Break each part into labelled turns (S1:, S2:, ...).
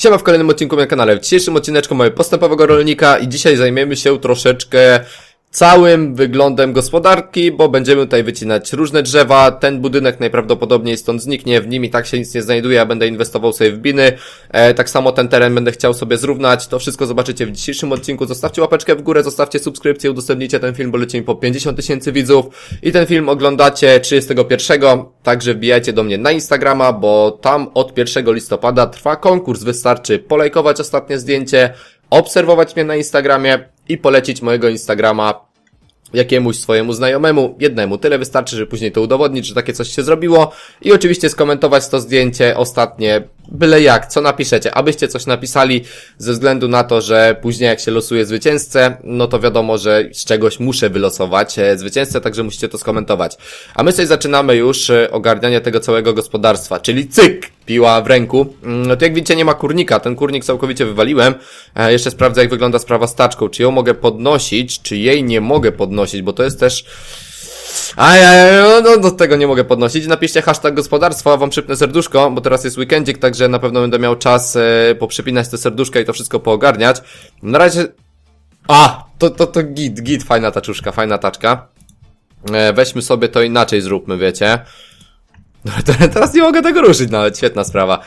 S1: Siema w kolejnym odcinku na kanale. W dzisiejszym odcineczku mamy postępowego rolnika i dzisiaj zajmiemy się troszeczkę całym wyglądem gospodarki, bo będziemy tutaj wycinać różne drzewa. Ten budynek najprawdopodobniej stąd zniknie, w nim i tak się nic nie znajduje, ja będę inwestował sobie w biny. E, tak samo ten teren będę chciał sobie zrównać. To wszystko zobaczycie w dzisiejszym odcinku. Zostawcie łapeczkę w górę, zostawcie subskrypcję, udostępnijcie ten film, bo lecimy po 50 tysięcy widzów. I ten film oglądacie 31. Także wbijajcie do mnie na Instagrama, bo tam od 1 listopada trwa konkurs. Wystarczy polajkować ostatnie zdjęcie, obserwować mnie na Instagramie i polecić mojego Instagrama jakiemuś swojemu znajomemu, jednemu. Tyle wystarczy, żeby później to udowodnić, że takie coś się zrobiło i oczywiście skomentować to zdjęcie ostatnie, byle jak, co napiszecie, abyście coś napisali ze względu na to, że później jak się losuje zwycięzcę, no to wiadomo, że z czegoś muszę wylosować e, zwycięzcę, także musicie to skomentować. A my sobie zaczynamy już e, ogarnianie tego całego gospodarstwa, czyli cyk, piła w ręku. Mm, No to jak widzicie nie ma kurnika, ten kurnik całkowicie wywaliłem. E, jeszcze sprawdzę jak wygląda sprawa z taczką, czy ją mogę podnosić, czy jej nie mogę podnosić, bo to jest też... Ajaj, no, no do tego nie mogę podnosić. Napiszcie hashtag gospodarstwo, a wam przypnę serduszko, bo teraz jest weekendzik, także na pewno będę miał czas e, poprzypinać te serduszka i to wszystko poogarniać. Na razie... A! To, to, to git, git, fajna taczuszka, fajna taczka. E, weźmy sobie to inaczej zróbmy, wiecie. No, Teraz nie mogę tego ruszyć nawet, świetna sprawa.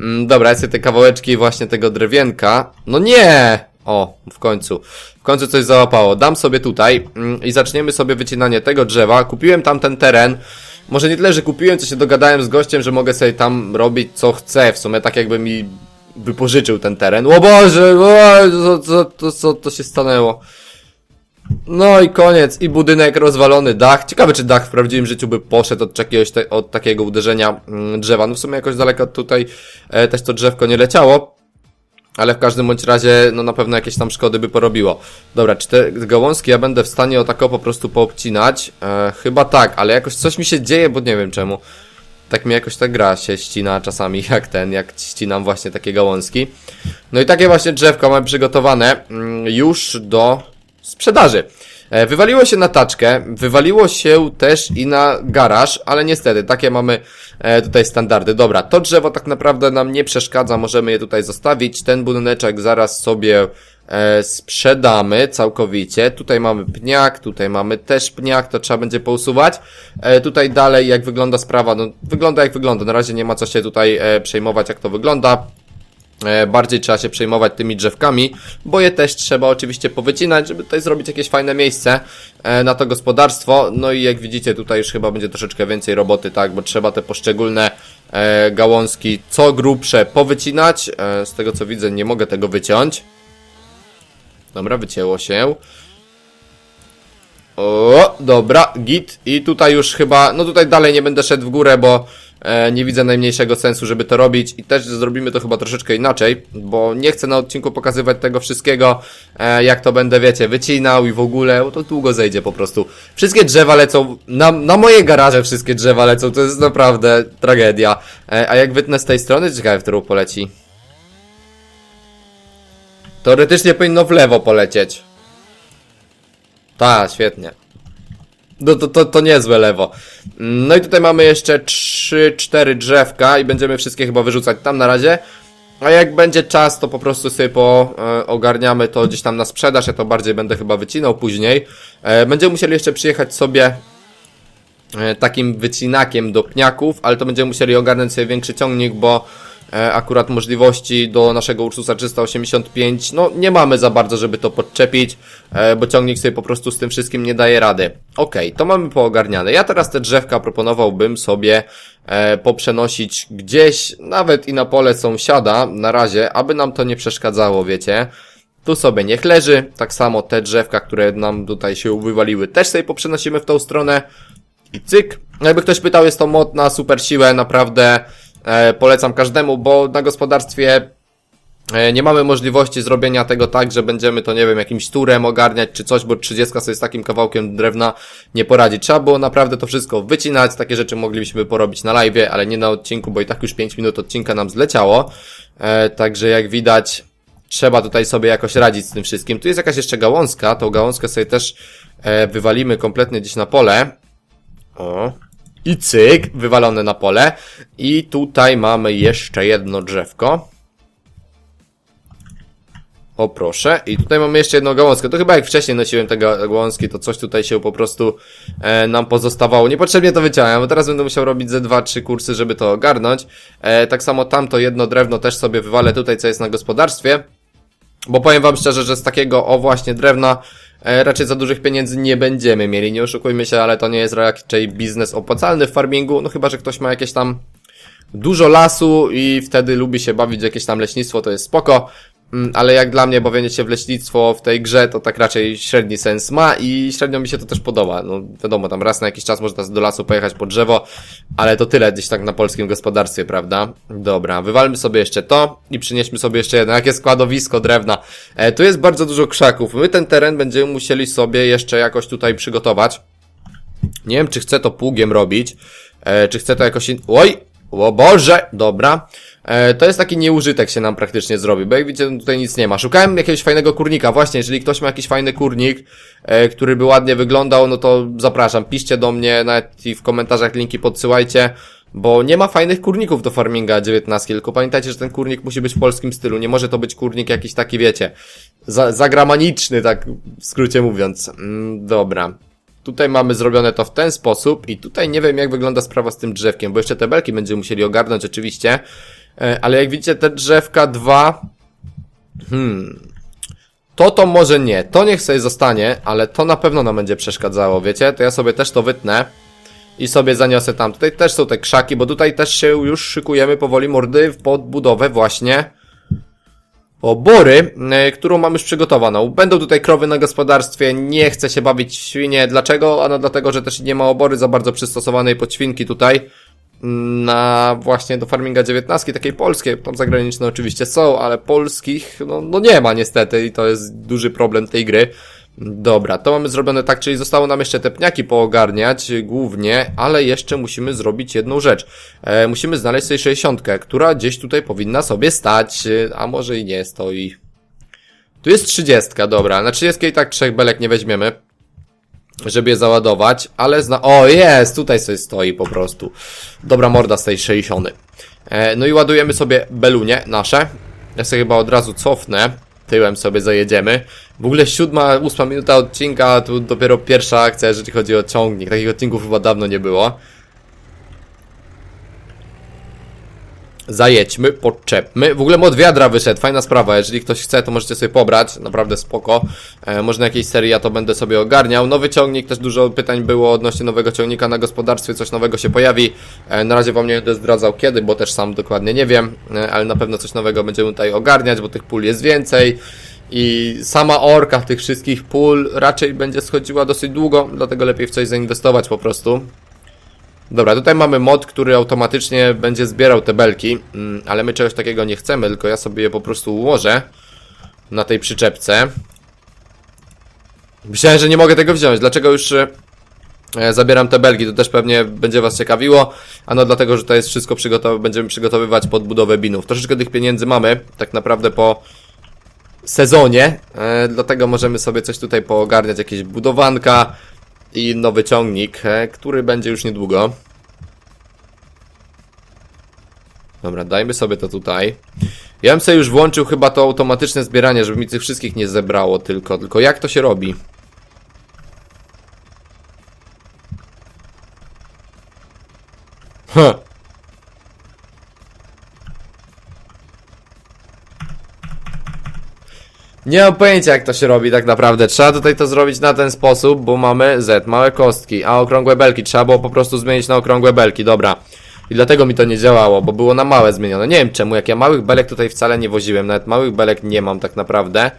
S1: Mm, Dobra, sobie te kawałeczki właśnie tego drewienka. No nie! O, w końcu. W końcu coś załapało. Dam sobie tutaj mm, i zaczniemy sobie wycinanie tego drzewa. Kupiłem tam ten teren. Może nie tyle, że kupiłem, co się dogadałem z gościem, że mogę sobie tam robić co chcę. W sumie tak jakby mi wypożyczył ten teren. O Boże, o, co, co, co, co to się stanęło? No i koniec. I budynek rozwalony, dach. Ciekawe, czy dach w prawdziwym życiu by poszedł od jakiegoś te, od takiego uderzenia mm, drzewa. No w sumie jakoś daleko tutaj e, też to drzewko nie leciało. Ale w każdym bądź razie, no na pewno jakieś tam szkody by porobiło. Dobra, czy te gałązki ja będę w stanie o tako po prostu poobcinać? E, chyba tak, ale jakoś coś mi się dzieje, bo nie wiem czemu. Tak mi jakoś ta gra się ścina czasami jak ten, jak ścinam właśnie takie gałązki. No i takie właśnie drzewko mamy przygotowane mm, już do sprzedaży. E, Wywaliło się na taczkę, wywaliło się też i na garaż, ale niestety, takie mamy e, tutaj standardy. Dobra, to drzewo tak naprawdę nam nie przeszkadza, możemy je tutaj zostawić. Ten budyneczek zaraz sobie e, sprzedamy całkowicie. Tutaj mamy pniak, tutaj mamy też pniak, to trzeba będzie pousuwać. Tutaj dalej jak wygląda sprawa, no wygląda jak wygląda, na razie nie ma co się tutaj przejmować jak to wygląda. E, bardziej trzeba się przejmować tymi drzewkami, bo je też trzeba oczywiście powycinać, żeby tutaj zrobić jakieś fajne miejsce e, na to gospodarstwo. No i jak widzicie tutaj już chyba będzie troszeczkę więcej roboty, tak, bo trzeba te poszczególne e, gałązki co grubsze powycinać. Z tego co widzę nie mogę tego wyciąć. Dobra, wycięło się. O, dobra, git. I tutaj już chyba, no tutaj dalej nie będę szedł w górę, bo nie widzę najmniejszego sensu, żeby to robić. I też zrobimy to chyba troszeczkę inaczej, bo nie chcę na odcinku pokazywać tego wszystkiego, e, jak to będę, wiecie, wycinał i w ogóle, to długo zejdzie po prostu. Wszystkie drzewa lecą, na, na moje garaże wszystkie drzewa lecą, to jest naprawdę tragedia. E, a jak wytnę z tej strony, ciekawe, w którą poleci. Teoretycznie powinno w lewo polecieć. Tak, świetnie. No to, to, to niezłe lewo. No i tutaj mamy jeszcze 3-4 drzewka i będziemy wszystkie chyba wyrzucać tam na razie. A jak będzie czas, to po prostu sobie po e, ogarniamy to gdzieś tam na sprzedaż. Ja to bardziej będę chyba wycinał później. E, będziemy musieli jeszcze przyjechać sobie e, takim wycinakiem do pniaków, ale to będziemy musieli ogarnąć sobie większy ciągnik, bo akurat możliwości do naszego Ursusa 385, no nie mamy za bardzo, żeby to podczepić, e, bo ciągnik sobie po prostu z tym wszystkim nie daje rady. Okej, to mamy poogarniane. Ja teraz te drzewka proponowałbym sobie e, poprzenosić gdzieś, nawet i na pole sąsiada, na razie, aby nam to nie przeszkadzało, wiecie. Tu sobie niech leży, tak samo te drzewka, które nam tutaj się wywaliły, też sobie poprzenosimy w tą stronę. I cyk. Jakby ktoś pytał, jest to mod na super siłę, naprawdę e, polecam każdemu, bo na gospodarstwie e, nie mamy możliwości zrobienia tego tak, że będziemy to, nie wiem, jakimś turem ogarniać czy coś, bo 30 sobie z takim kawałkiem drewna nie poradzi. Trzeba było naprawdę to wszystko wycinać, takie rzeczy moglibyśmy porobić na live, ale nie na odcinku, bo i tak już 5 minut odcinka nam zleciało. E, także jak widać, trzeba tutaj sobie jakoś radzić z tym wszystkim. Tu jest jakaś jeszcze gałązka, tą gałązkę sobie też e, wywalimy kompletnie gdzieś na pole. O. I cyk, wywalone na pole. I tutaj mamy jeszcze jedno drzewko. O proszę. I tutaj mamy jeszcze jedną gałązkę. To chyba jak wcześniej nosiłem te ga- gałązki, to coś tutaj się po prostu e, nam pozostawało. Niepotrzebnie to wyciąłem, bo teraz będę musiał robić ze dwa, trzy kursy, żeby to ogarnąć. E, tak samo tamto jedno drewno też sobie wywalę tutaj, co jest na gospodarstwie. Bo powiem wam szczerze, że z takiego o właśnie drewna raczej za dużych pieniędzy nie będziemy mieli, nie oszukujmy się, ale to nie jest raczej biznes opłacalny w farmingu, no chyba, że ktoś ma jakieś tam dużo lasu i wtedy lubi się bawić w jakieś tam leśnictwo, to jest spoko. Mm, Ale jak dla mnie bawienie się w leśnictwo w tej grze, to tak raczej średni sens ma i średnio mi się to też podoba. No wiadomo, tam raz na jakiś czas można do lasu pojechać po drzewo, ale to tyle gdzieś tak na polskim gospodarstwie, prawda? Dobra, wywalmy sobie jeszcze to i przynieśmy sobie jeszcze jedno. Jakie składowisko drewna. E, tu jest bardzo dużo krzaków. My ten teren będziemy musieli sobie jeszcze jakoś tutaj przygotować. Nie wiem, czy chcę to pługiem robić, e, czy chcę to jakoś... In... Oj! O Boże! Dobra. E, to jest taki nieużytek się nam praktycznie zrobi, bo jak widzicie, tutaj nic nie ma. Szukałem jakiegoś fajnego kurnika. Właśnie, jeżeli ktoś ma jakiś fajny kurnik, e, który by ładnie wyglądał, no to zapraszam. Piszcie do mnie, nawet i w komentarzach linki podsyłajcie. Bo nie ma fajnych kurników do farminga 19, tylko pamiętajcie, że ten kurnik musi być w polskim stylu. Nie może to być kurnik jakiś taki, wiecie, za, zagramaniczny, tak w skrócie mówiąc. Mm, dobra. Tutaj mamy zrobione to w ten sposób i tutaj nie wiem jak wygląda sprawa z tym drzewkiem, bo jeszcze te belki będziemy musieli ogarnąć oczywiście, ale jak widzicie te drzewka dwa, hmm, to to może nie, to niech sobie zostanie, ale to na pewno nam będzie przeszkadzało, wiecie, to ja sobie też to wytnę i sobie zaniosę tam. Tutaj też są te krzaki, bo tutaj też się już szykujemy powoli mordy pod budowę właśnie obory, e, którą mam już przygotowaną. Będą tutaj krowy na gospodarstwie, nie chcę się bawić w świnie. Dlaczego? Ano dlatego, że też nie ma obory za bardzo przystosowanej pod świnki tutaj na właśnie do farminga 19, takiej polskiej, tam zagraniczne oczywiście są, ale polskich no, no nie ma niestety i to jest duży problem tej gry. Dobra, to mamy zrobione tak, czyli zostało nam jeszcze te pniaki poogarniać głównie, ale jeszcze musimy zrobić jedną rzecz. E, musimy znaleźć sobie 60, która gdzieś tutaj powinna sobie stać, a może i nie stoi. Tu jest 30, dobra, na 30 i tak trzech belek nie weźmiemy, żeby je załadować, ale zna... O, jest, tutaj sobie stoi po prostu. Dobra morda z tej 60. E, no i ładujemy sobie belunie nasze. Ja sobie chyba od razu cofnę. Tyłem sobie zajedziemy. W ogóle siódma, ósma minuta odcinka, tu dopiero pierwsza akcja, jeżeli chodzi o ciągnik. Takich odcinków chyba dawno nie było. Zajedźmy, podczepmy. W ogóle mod wiadra wyszedł, fajna sprawa. Jeżeli ktoś chce, to możecie sobie pobrać, naprawdę spoko. E, może na jakiejś serii ja to będę sobie ogarniał. Nowy ciągnik, też dużo pytań było odnośnie nowego ciągnika na gospodarstwie, coś nowego się pojawi. E, na razie wam nie będę zdradzał kiedy, bo też sam dokładnie nie wiem, e, ale na pewno coś nowego będziemy tutaj ogarniać, bo tych pól jest więcej. I sama orka tych wszystkich pól raczej będzie schodziła dosyć długo, dlatego lepiej w coś zainwestować po prostu. Dobra, tutaj mamy mod, który automatycznie będzie zbierał te belki, mm, ale my czegoś takiego nie chcemy, tylko ja sobie je po prostu ułożę na tej przyczepce. Myślałem, że nie mogę tego wziąć, dlaczego już e, zabieram te belki, to też pewnie będzie was ciekawiło, a no dlatego, że to jest wszystko będziemy przygotowywać pod budowę binów. Troszeczkę tych pieniędzy mamy, tak naprawdę po sezonie, e, dlatego możemy sobie coś tutaj poogarniać, jakieś budowanka, i nowy ciągnik, e, który będzie już niedługo. Dobra, dajmy sobie to tutaj. Ja bym sobie już włączył chyba to automatyczne zbieranie, żeby mi tych wszystkich nie zebrało tylko. Tylko jak to się robi? Nie mam pojęcia jak to się robi tak naprawdę. Trzeba tutaj to zrobić na ten sposób, bo mamy Z, małe kostki, a okrągłe belki. Trzeba było po prostu zmienić na okrągłe belki, dobra. I dlatego mi to nie działało, bo było na małe zmienione. Nie wiem czemu, jak ja małych belek tutaj wcale nie woziłem, nawet małych belek nie mam tak naprawdę.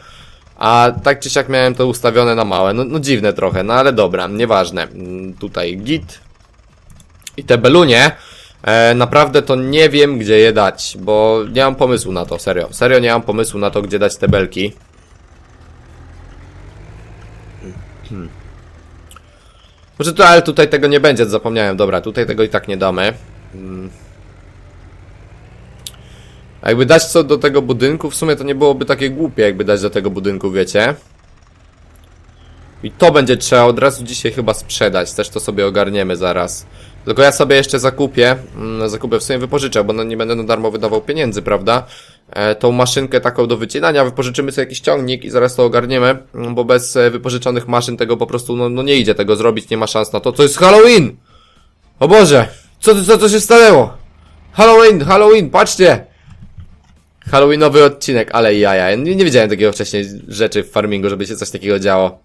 S1: A tak czy siak miałem to ustawione na małe. No, no dziwne trochę, no ale dobra, nieważne. Mm, Tutaj git. I te belunie, e, naprawdę to nie wiem gdzie je dać, bo nie mam pomysłu na to, serio. Serio nie mam pomysłu na to, gdzie dać te belki. Może tu, ale tutaj tego nie będzie, zapomniałem. Dobra, tutaj tego i tak nie damy. Mm. A jakby dać co do tego budynku, w sumie to nie byłoby takie głupie, jakby dać do tego budynku, wiecie? I to będzie trzeba od razu dzisiaj chyba sprzedać, też to sobie ogarniemy zaraz. Tylko ja sobie jeszcze zakupię, mm, zakupię w sumie wypożyczę, bo no nie będę na darmo wydawał pieniędzy, prawda? E, tą maszynkę taką do wycinania, wypożyczymy sobie jakiś ciągnik i zaraz to ogarniemy, mm, bo bez e, wypożyczonych maszyn tego po prostu, no, no nie idzie tego zrobić, nie ma szans na to. To jest Halloween! O Boże! Co, co, co się stanęło? Halloween, Halloween, patrzcie! Halloweenowy odcinek, ale jaja. Nie, nie wiedziałem takiego wcześniej rzeczy w farmingu, żeby się coś takiego działo.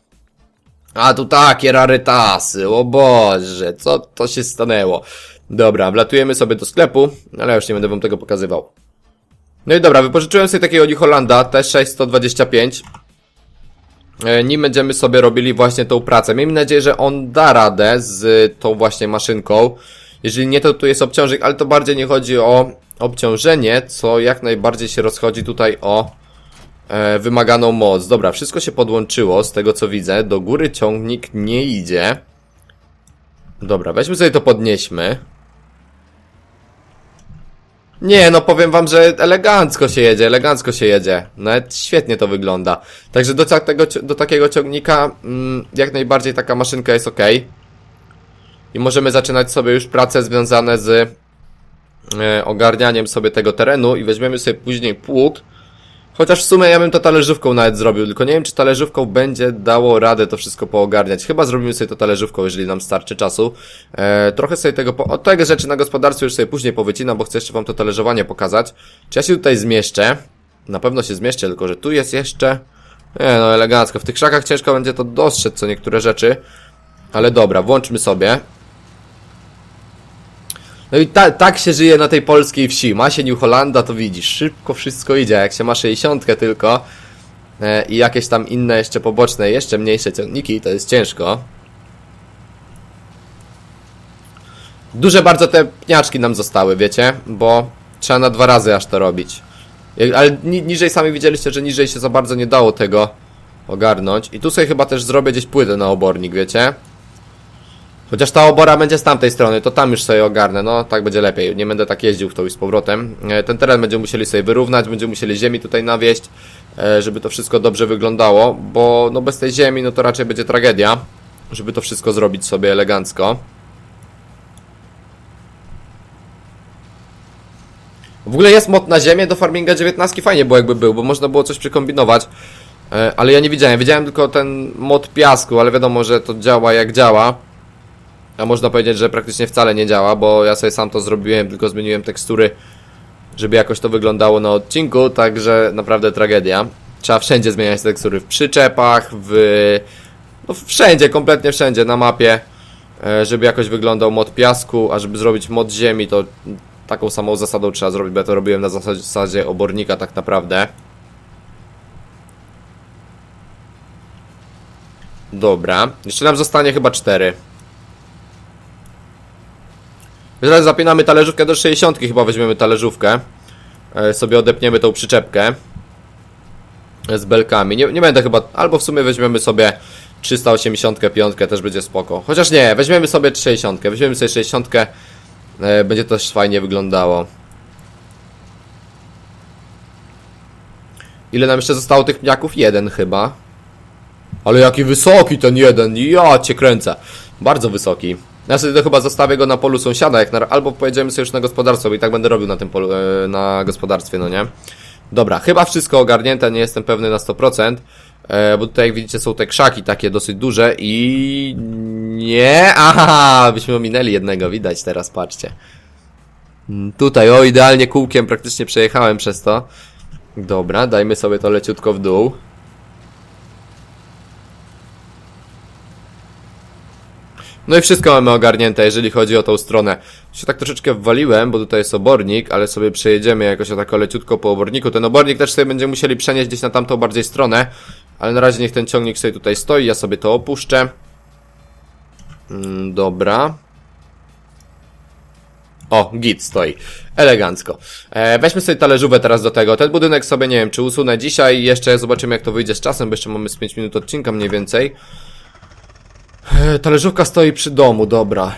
S1: A tu takie rarytasy, o Boże, co to się stanęło? Dobra, wlatujemy sobie do sklepu, ale już nie będę wam tego pokazywał. No i dobra, wypożyczyłem sobie takiego New Hollanda T625. E, Nim będziemy sobie robili właśnie tą pracę. Miejmy nadzieję, że on da radę z tą właśnie maszynką. Jeżeli nie, to tu jest obciążnik, ale to bardziej nie chodzi o obciążenie, co jak najbardziej się rozchodzi tutaj o e, wymaganą moc. Dobra, wszystko się podłączyło z tego co widzę. Do góry ciągnik nie idzie. Dobra, weźmy sobie to podnieśmy. Nie, no powiem wam, że elegancko się jedzie, elegancko się jedzie. Nawet świetnie to wygląda. Także do, tego, do takiego ciągnika mm, jak najbardziej taka maszynka jest ok. I możemy zaczynać sobie już prace związane z e, ogarnianiem sobie tego terenu i weźmiemy sobie później pług. Chociaż w sumie ja bym to talerzówką nawet zrobił, tylko nie wiem czy talerzówką będzie dało radę to wszystko poogarniać. Chyba zrobimy sobie to talerzówką, jeżeli nam starczy czasu. E, trochę sobie tego, po... od tego rzeczy na gospodarstwie już sobie później powycinam, bo chcę jeszcze wam to talerzowanie pokazać. Czy ja się tutaj zmieszczę? Na pewno się zmieszczę, tylko że tu jest jeszcze... Nie no, elegancko. W tych krzakach ciężko będzie to dostrzec, co niektóre rzeczy. Ale dobra, włączmy sobie. No i ta, tak się żyje na tej polskiej wsi. Ma się New Hollanda, to widzisz, szybko wszystko idzie. Jak się ma 60 tylko e, i jakieś tam inne jeszcze poboczne, jeszcze mniejsze ciągniki, to jest ciężko. Duże bardzo te pniaczki nam zostały, wiecie? Bo trzeba na dwa razy aż to robić. Ale ni niżej sami widzieliście, że niżej się za bardzo nie dało tego ogarnąć. I tu sobie chyba też zrobię gdzieś płytę na obornik, wiecie? Chociaż ta obora będzie z tamtej strony, to tam już sobie ogarnę, no tak będzie lepiej. Nie będę tak jeździł w tą i z powrotem. E, Ten teren będziemy musieli sobie wyrównać, będziemy musieli ziemi tutaj nawieść, e, żeby to wszystko dobrze wyglądało, bo no bez tej ziemi no to raczej będzie tragedia, żeby to wszystko zrobić sobie elegancko. W ogóle jest mod na ziemię do farminga 19, fajnie było jakby był, bo można było coś przykombinować. E, Ale ja nie widziałem, widziałem tylko ten mod piasku, ale wiadomo, że to działa jak działa. A można powiedzieć, że praktycznie wcale nie działa, bo ja sobie sam to zrobiłem, tylko zmieniłem tekstury, żeby jakoś to wyglądało na odcinku, także naprawdę tragedia. Trzeba wszędzie zmieniać tekstury, w przyczepach, w... No wszędzie, kompletnie wszędzie na mapie, e, żeby jakoś wyglądał mod piasku, a żeby zrobić mod ziemi, to taką samą zasadą trzeba zrobić, bo ja to robiłem na zasadzie, zasadzie obornika tak naprawdę. Dobra, jeszcze nam zostanie chyba cztery. Teraz zapinamy talerzówkę do 60, chyba weźmiemy talerzówkę. E, sobie odepniemy tą przyczepkę. Z belkami. Nie, nie będę chyba. Albo w sumie weźmiemy sobie 385, też będzie spoko. Chociaż nie, weźmiemy sobie 60. Weźmiemy sobie 60. E, będzie to też fajnie wyglądało. Ile nam jeszcze zostało tych pniaków? Jeden chyba. Ale jaki wysoki ten jeden, ja cię kręcę. Bardzo wysoki. Sobie to chyba zostawię go na polu sąsiada, jak na, albo pojedziemy sobie już na gospodarstwo, bo i tak będę robił na tym polu, e, na gospodarstwie, no nie? Dobra, chyba wszystko ogarnięte, nie jestem pewny na 100%, e, bo tutaj jak widzicie są te krzaki takie dosyć duże i... Nie, aha, byśmy ominęli jednego, widać teraz, patrzcie. Mm, Tutaj, o, idealnie kółkiem praktycznie przejechałem przez to. Dobra, dajmy sobie to leciutko w dół. No i wszystko mamy ogarnięte, jeżeli chodzi o tą stronę. Się tak troszeczkę wwaliłem, bo tutaj jest obornik, ale sobie przejedziemy jakoś tak leciutko po oborniku. Ten obornik też sobie będziemy musieli przenieść gdzieś na tamtą bardziej stronę, ale na razie niech ten ciągnik sobie tutaj stoi, ja sobie to opuszczę. Mm, dobra. O, git stoi. Elegancko. E, weźmy sobie talerzówę teraz do tego. Ten budynek sobie nie wiem, czy usunę dzisiaj. Jeszcze zobaczymy, jak to wyjdzie z czasem, bo jeszcze mamy z 5 minut odcinka mniej więcej. Talerzówka stoi przy domu, dobra.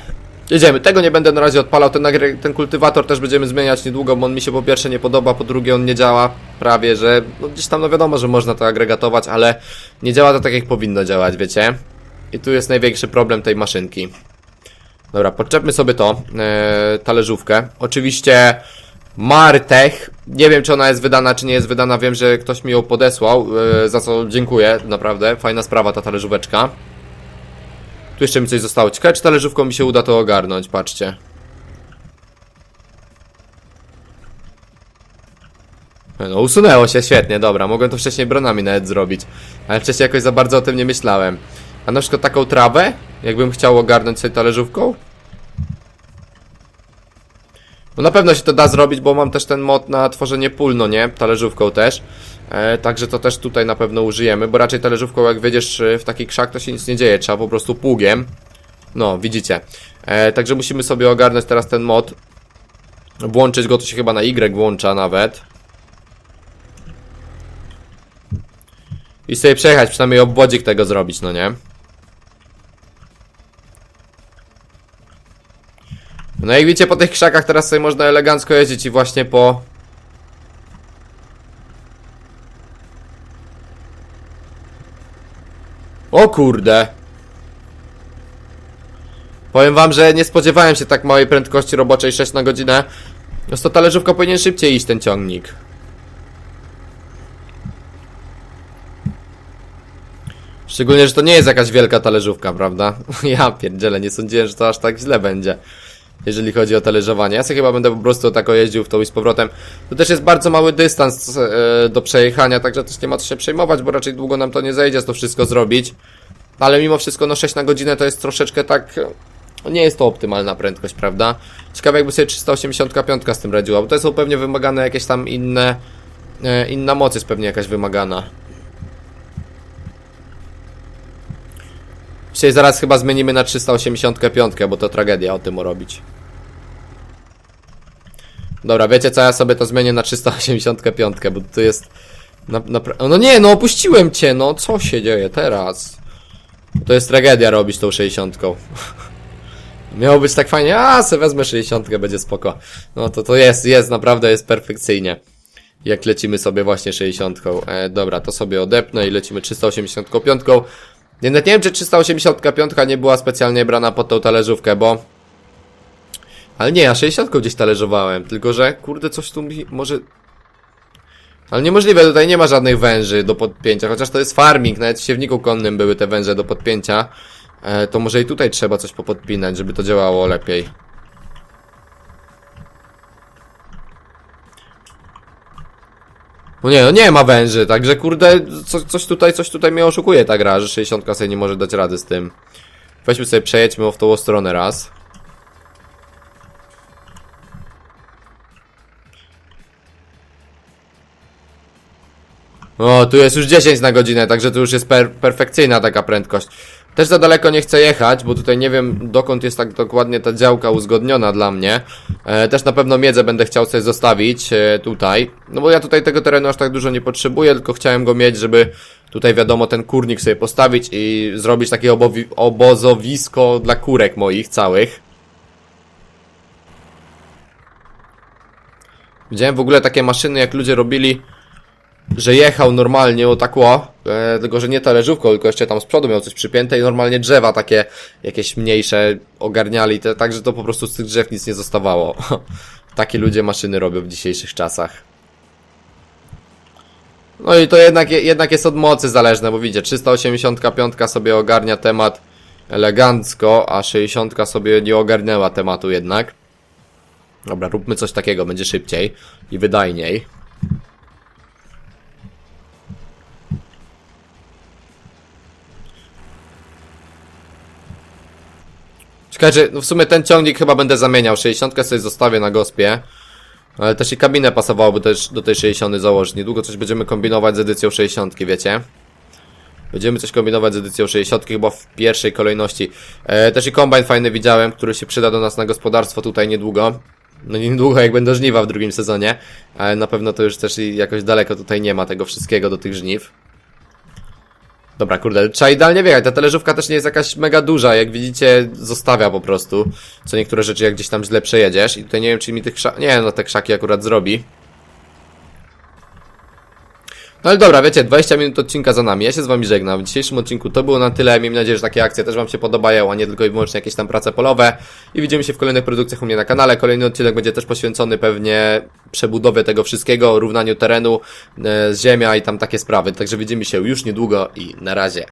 S1: Jedziemy, tego nie będę na razie odpalał, ten, ten kultywator też będziemy zmieniać niedługo, bo on mi się po pierwsze nie podoba, po drugie on nie działa prawie, że no gdzieś tam no wiadomo, że można to agregatować, ale nie działa to tak jak powinno działać, wiecie? I tu jest największy problem tej maszynki. Dobra, podczepmy sobie to, e, talerzówkę. Oczywiście Martech. Nie wiem, czy ona jest wydana, czy nie jest wydana. Wiem, że ktoś mi ją podesłał, e, za co dziękuję, naprawdę. Fajna sprawa ta talerzóweczka. Tu jeszcze mi coś zostało. Ciekawe, czy talerzówką mi się uda to ogarnąć, patrzcie. No, usunęło się, świetnie, dobra. Mogłem to wcześniej bronami nawet zrobić. Ale wcześniej jakoś za bardzo o tym nie myślałem. A na przykład taką trawę, jakbym chciał ogarnąć sobie talerzówką? No na pewno się to da zrobić, bo mam też ten mod na tworzenie pól, no nie? Talerzówką też. E, także to też tutaj na pewno użyjemy, bo raczej talerzówką jak wejdziesz e, w taki krzak, to się nic nie dzieje. Trzeba po prostu pługiem. No, widzicie. E, także musimy sobie ogarnąć teraz ten mod. Włączyć go, to się chyba na Y włącza nawet. I sobie przejechać, przynajmniej obwodzik tego zrobić, no nie? No jak widzicie, po tych krzakach teraz sobie można elegancko jeździć i właśnie po... O kurde! Powiem wam, że nie spodziewałem się tak małej prędkości roboczej 6 na godzinę. No to talerzówka powinien szybciej iść ten ciągnik. Szczególnie, że to nie jest jakaś wielka talerzówka, prawda? Ja pierdzielę, nie sądziłem, że to aż tak źle będzie. Jeżeli chodzi o talerzowanie. Ja sobie chyba będę po prostu tako jeździł w tą i z powrotem. To też jest bardzo mały dystans e, do przejechania, także też nie ma co się przejmować, bo raczej długo nam to nie zejdzie to wszystko zrobić. Ale mimo wszystko, no 6 na godzinę to jest troszeczkę tak... e, Nie jest to optymalna prędkość, prawda? Ciekawe jakby sobie 385 z tym radziła, bo to są pewnie wymagane jakieś tam inne... E, inna moc jest pewnie jakaś wymagana. Dzisiaj zaraz chyba zmienimy na 385, bo to tragedia o tym robić. Dobra, wiecie co, ja sobie to zmienię na 385, bo to jest... Na, napra- no nie, no opuściłem cię, no co się dzieje teraz? To jest tragedia robić tą 60. Miało być tak fajnie, a se wezmę 60, będzie spoko. No to to jest, jest, naprawdę jest perfekcyjnie. Jak lecimy sobie właśnie 60. E, dobra, to sobie odepnę i lecimy 385. Jednak nie wiem, czy 385 nie była specjalnie brana pod tą talerzówkę, bo... Ale nie, ja 60 gdzieś talerzowałem, tylko że, kurde, coś tu mi może... Ale niemożliwe, tutaj nie ma żadnych węży do podpięcia, chociaż to jest farming, nawet w siewniku konnym były te węże do podpięcia. E, to może i tutaj trzeba coś popodpinać, żeby to działało lepiej. No nie, no nie ma węży, także kurde, co, coś tutaj, coś tutaj mnie oszukuje ta gra, że 60 sobie nie może dać rady z tym. Weźmy sobie, przejedźmy w tą stronę raz. O, tu jest już 10 na godzinę, także tu już jest per perfekcyjna taka prędkość. Też za daleko nie chcę jechać, bo tutaj nie wiem dokąd jest tak dokładnie ta działka uzgodniona dla mnie. E, też na pewno miedzę będę chciał sobie zostawić e, tutaj. No bo ja tutaj tego terenu aż tak dużo nie potrzebuję, tylko chciałem go mieć, żeby tutaj wiadomo ten kurnik sobie postawić i zrobić takie obozowisko dla kurek moich całych. Widziałem w ogóle takie maszyny, jak ludzie robili że jechał normalnie o tak ło, e, tylko że nie talerzówką, tylko jeszcze tam z przodu miał coś przypięte i normalnie drzewa takie jakieś mniejsze ogarniali, te, także to po prostu z tych drzew nic nie zostawało. Takie ludzie maszyny robią w dzisiejszych czasach. No i to jednak, jednak jest od mocy zależne, bo widzicie, 385 sobie ogarnia temat elegancko, a 60 sobie nie ogarnęła tematu jednak. Dobra, róbmy coś takiego, będzie szybciej i wydajniej. Ciekawe, że no w sumie ten ciągnik chyba będę zamieniał. 60 sobie zostawię na gospie. Ale też i kabinę pasowałoby też do tej 60 założyć. Niedługo coś będziemy kombinować z edycją 60, wiecie? Będziemy coś kombinować z edycją 60 chyba w pierwszej kolejności. E, też i kombajn fajny widziałem, który się przyda do nas na gospodarstwo tutaj niedługo. No niedługo jak będą żniwa w drugim sezonie. Ale na pewno to już też jakoś daleko tutaj nie ma tego wszystkiego do tych żniw. Dobra, kurde, trzeba idealnie wjechać. Ta talerzówka też nie jest jakaś mega duża, jak widzicie, zostawia po prostu. Co niektóre rzeczy, jak gdzieś tam źle przejedziesz. I tutaj nie wiem, czy mi tych krzak... Nie, no te krzaki akurat zrobi. No ale dobra, wiecie, 20 minut odcinka za nami. Ja się z wami żegnam. W dzisiejszym odcinku to było na tyle. Miejmy nadzieję, że takie akcje też wam się podobają, a nie tylko i wyłącznie jakieś tam prace polowe. I widzimy się w kolejnych produkcjach u mnie na kanale. Kolejny odcinek będzie też poświęcony pewnie przebudowie tego wszystkiego, równaniu terenu e, z ziemia i tam takie sprawy. Także widzimy się już niedługo i na razie.